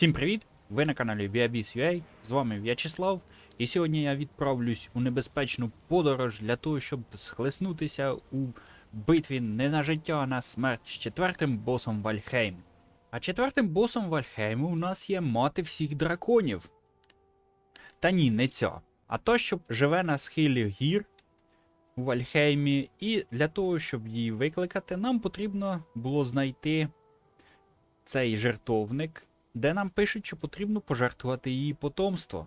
Всім привіт! Ви на каналі ViaBis.ua, з вами В'ячеслав, і сьогодні я відправлюсь у небезпечну подорож для того, щоб схлеснутися у битві не на життя, а на смерть з четвертим босом Вальхейму. А четвертим босом Вальхейму у нас є мати всіх драконів. Та ні, не ця. А то, що живе на схилі гір у Вальхеймі, і для того, щоб її викликати, нам потрібно було знайти цей жертовник, де нам пишуть, що потрібно пожертвувати її потомство.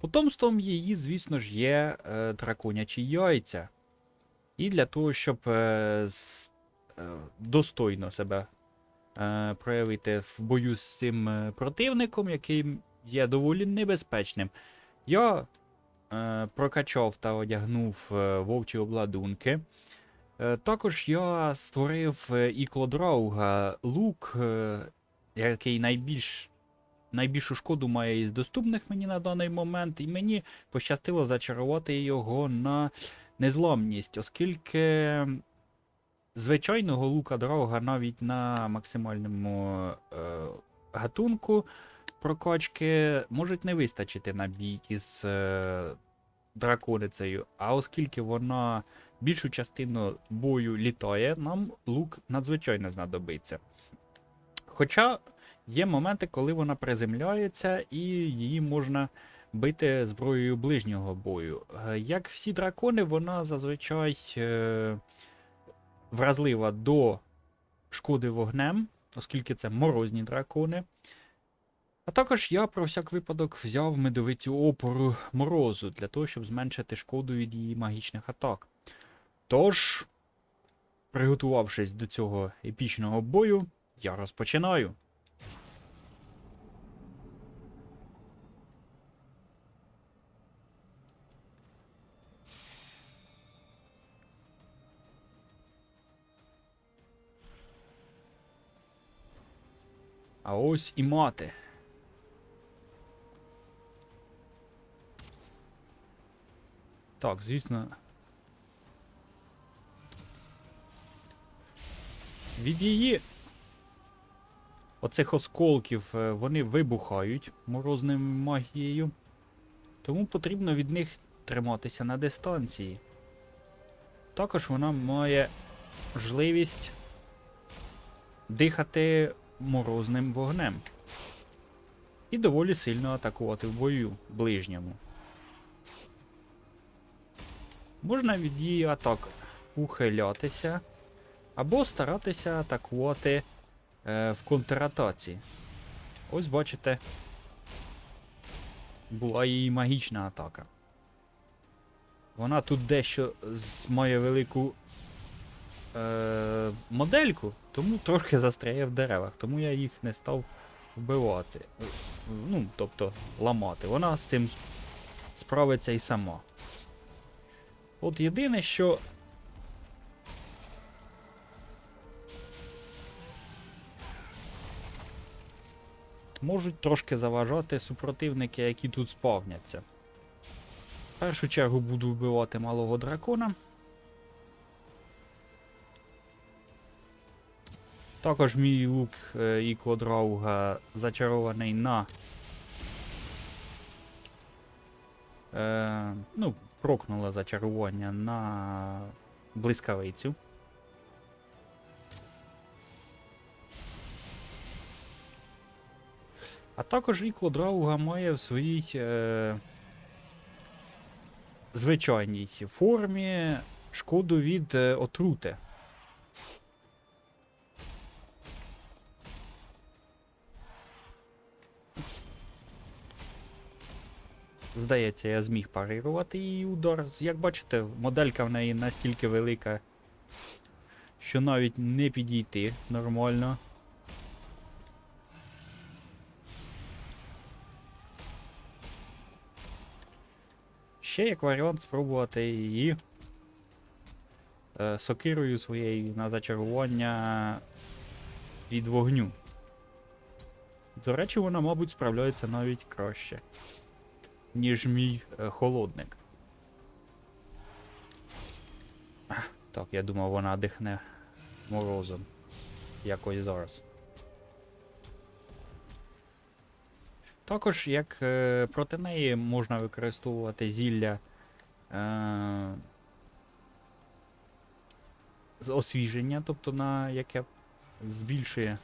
Потомством її, звісно ж, є е, драконячі яйця. І для того, щоб е, з, е, достойно себе е, проявити в бою з цим е, противником, який є доволі небезпечним, я е, прокачав та одягнув е, вовчі обладунки. Е, Також я створив е, іклодрауга лук, е, який найбільш, найбільшу шкоду має із доступних мені на даний момент, і мені пощастило зачарувати його на незламність, оскільки звичайного лука драуга навіть на максимальному е, гатунку прокачки можуть не вистачити на бій із е, драконицею, а оскільки вона більшу частину бою літає, нам лук надзвичайно знадобиться. Хоча є моменти, коли вона приземляється і її можна бити зброєю ближнього бою. Е, Як всі дракони, вона зазвичай е, вразлива до шкоди вогнем, оскільки це морозні дракони. А також я про всяк випадок взяв медовицю опору морозу для того, щоб зменшити шкоду від її магічних атак. Тож, приготувавшись до цього епічного бою, я розпочинаю. А ось і мати. Так, звісно. Від її оцих осколків е, вони вибухають морозною магією. Тому потрібно від них триматися на дистанції. Також вона має можливість дихати морозним вогнем. І доволі сильно атакувати в бою ближньому. Можна від її атак ухилятися, або старатися атакувати е, в контратаці. Ось бачите, була її магічна атака. Вона тут дещо має велику е, модельку, тому трошки застряє в деревах, тому я їх не став вбивати. Е, Ну, тобто ламати. Вона з цим справиться і сама. От єдине, що. Можуть трошки заважати супротивники, які тут спавняться. В першу чергу буду вбивати малого дракона. Також мій лук е, і квадрауга зачарований на. Е, ну, прокнуло зачарування на блискавицю. А також і квадрауга має в своїй е, звичайній формі шкоду від е, отрути. Здається, я зміг парирувати її удар. Як бачите, моделька в неї настільки велика, що навіть не підійти нормально. Ще як варіант спробувати її е, сокирою своєю на зачарування від вогню. До речі, вона, мабуть, справляється навіть краще ніж мій е, холодник. Так, я думав, вона дихне морозом. Якось зараз. Також, як е, проти неї можна використовувати зілля е, з освіження, тобто на яке збільшує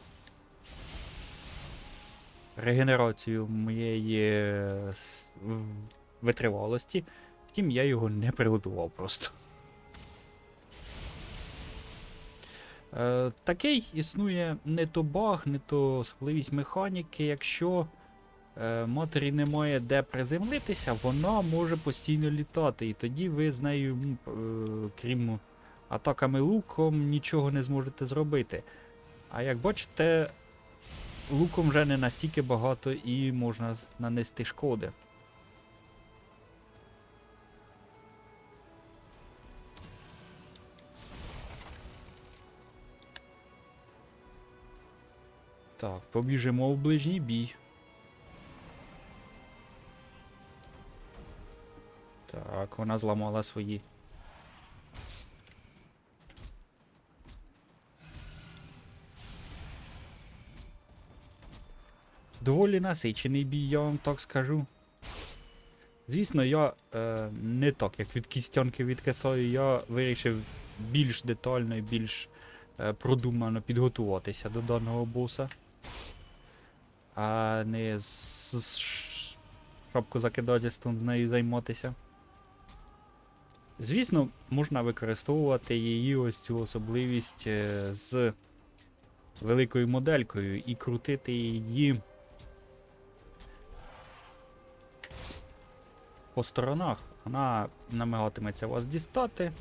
регенерацію моєї е, витривалості. Втім, я його не приготував просто. Е, такий існує не то баг, не то особливість механіки. Якщо е, матері немає де приземлитися, вона може постійно літати. І тоді ви з нею, е, крім атаками луком, нічого не зможете зробити. А як бачите, луком вже не настільки багато і можна нанести шкоди. Так, побіжимо в ближній бій. Так, вона зламала свої. Доволі насичений бій, я вам так скажу. Звісно, я е, не так, як від кістянки від кесаю, я вирішив більш детально і більш е, продумано підготуватися до даного боса. А не з, з ш- шапкозакидательством з нею займатися. Звісно, можна використовувати її ось цю особливість е, з великою моделькою і крутити її по сторонах. Вона намагатиметься вас дістати,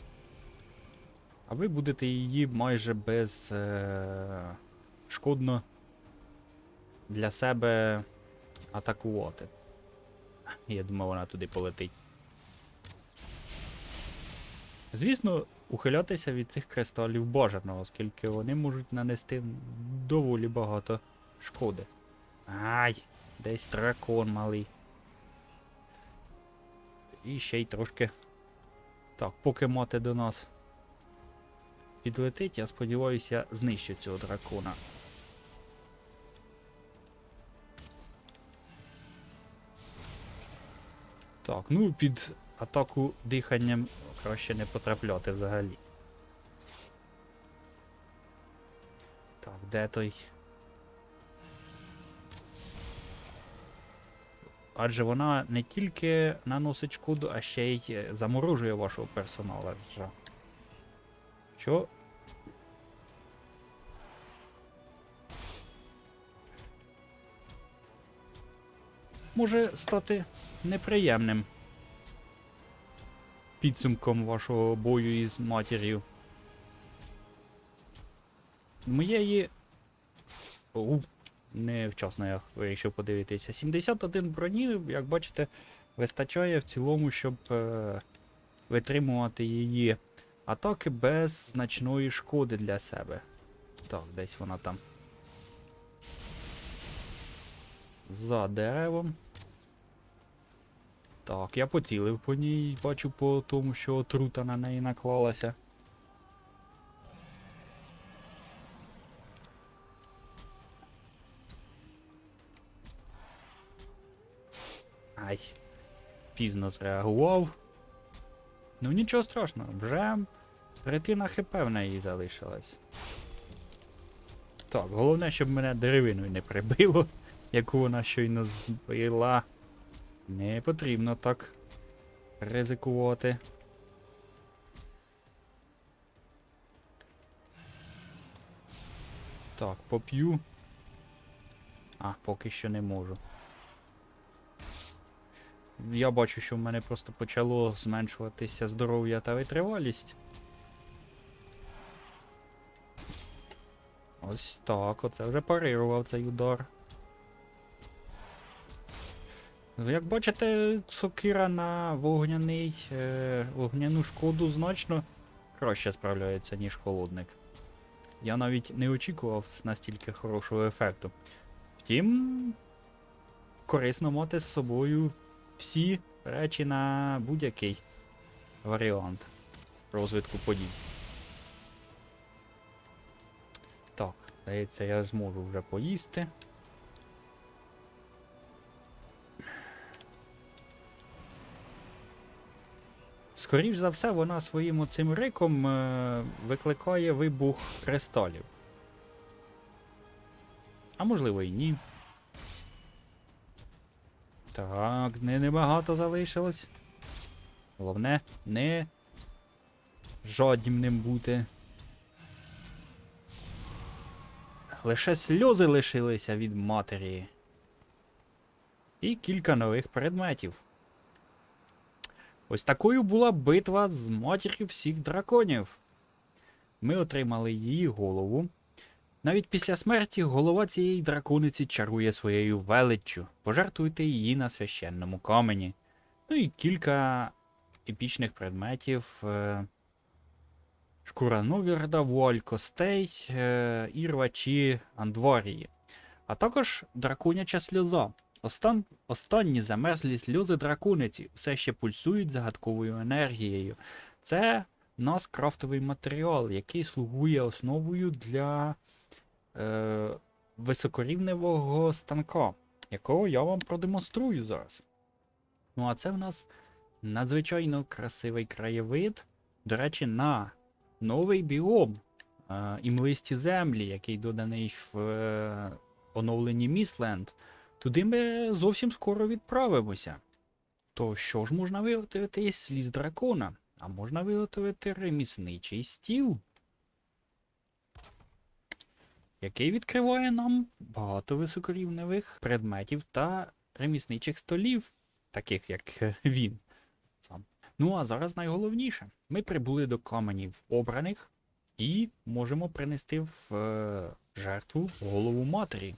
а ви будете її майже без е- шкодно для себе атакувати. Я думав, вона туди полетить. Звісно, ухилятися від цих кристалів бажано, оскільки вони можуть нанести доволі багато шкоди. Ай, десь дракон малий. І ще й трошки. Так, поки мати до нас підлетить, я сподіваюся, знищу цього дракона. Так, ну під атаку диханням краще не потрапляти взагалі. Так, де той? Адже вона не тільки наносить шкоду, а ще й е, заморожує вашого персонала. Що? Може стати неприємним підсумком вашого бою із матір'ю. Моєї. У, невчасно я вирішив подивитися. 71 броні, як бачите, вистачає в цілому, щоб е, витримувати її атаки без значної шкоди для себе. Так, десь вона там. За деревом. Так, я поцілив по ній, бачу по тому, що отрута на неї наклалася. Ай, пізно зреагував. Ну нічого страшного, вже третина хп в неї залишилась. Так, головне, щоб мене деревиною не прибило, яку вона щойно збила. Не потрібно так ризикувати. Так, поп'ю. А, поки що не можу. Я бачу, що в мене просто почало зменшуватися здоров'я та витривалість. Ось так, оце вже парирував цей удар. Ну, Як бачите, сокира на вогняний, е, вогняну шкоду значно краще справляється, ніж холодник. Я навіть не очікував настільки хорошого ефекту. Втім, корисно мати з собою всі речі на будь-який варіант розвитку подій. Так, здається, я зможу вже поїсти. Скоріш за все, вона своїм оцим риком е, викликає вибух кристалів. А можливо і ні. Так, не небагато залишилось. Головне, не жадібним бути. Лише сльози лишилися від матері. І кілька нових предметів. Ось такою була битва з матір'ю всіх драконів. Ми отримали її голову. Навіть після смерті голова цієї дракониці чарує своєю величчю. Пожертвуйте її на священному камені. Ну і кілька епічних предметів. е, Шкура Новірда, вуаль костей е, і рвачі Андворії. А також драконяча сльоза. Остан... Останні замерзлі сльози дракониці все ще пульсують загадковою енергією. Це нас крафтовий матеріал, який слугує основою для е... високорівневого станка, якого я вам продемонструю зараз. Ну а це в нас надзвичайно красивий краєвид. До речі, на новий біом е... імлисті землі, який доданий в е... оновленні Місленд. Туди ми зовсім скоро відправимося. То що ж можна виготовити із сліз дракона? А можна виготовити ремісничий стіл, який відкриває нам багато високорівневих предметів та ремісничих столів, таких як він. Ну а зараз найголовніше. Ми прибули до каменів обраних і можемо принести в е, жертву голову матері.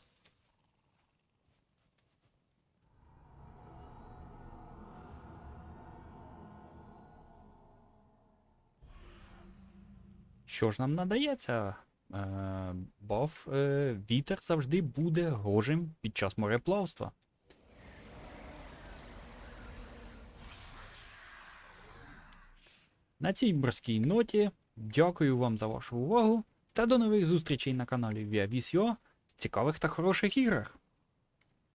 Що ж нам надається? Е, баф е, вітер завжди буде гожим під час мореплавства. На цій морській ноті дякую вам за вашу увагу та до нових зустрічей на каналі ViaVisio. Цікавих та хороших іграх!